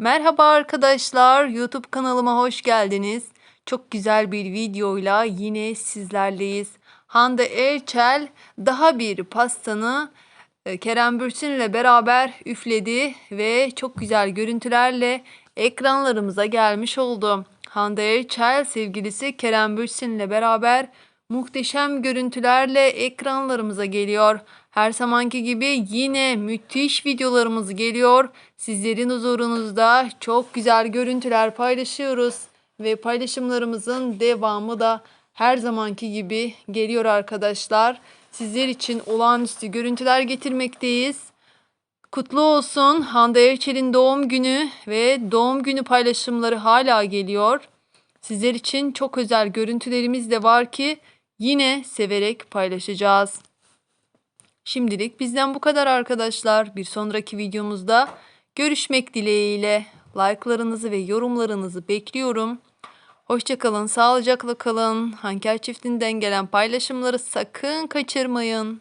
Merhaba arkadaşlar, YouTube kanalıma hoş geldiniz. Çok güzel bir videoyla yine sizlerleyiz. Hande Erçel daha bir pastanı e, Kerem Bürsin ile beraber üfledi ve çok güzel görüntülerle ekranlarımıza gelmiş oldu. Hande Erçel sevgilisi Kerem Bürsin ile beraber muhteşem görüntülerle ekranlarımıza geliyor. Her zamanki gibi yine müthiş videolarımız geliyor. Sizlerin huzurunuzda çok güzel görüntüler paylaşıyoruz ve paylaşımlarımızın devamı da her zamanki gibi geliyor arkadaşlar. Sizler için olağanüstü görüntüler getirmekteyiz. Kutlu olsun Hande Erçel'in doğum günü ve doğum günü paylaşımları hala geliyor. Sizler için çok özel görüntülerimiz de var ki yine severek paylaşacağız. Şimdilik bizden bu kadar arkadaşlar. Bir sonraki videomuzda görüşmek dileğiyle. Like'larınızı ve yorumlarınızı bekliyorum. Hoşçakalın, sağlıcakla kalın. Hanker çiftinden gelen paylaşımları sakın kaçırmayın.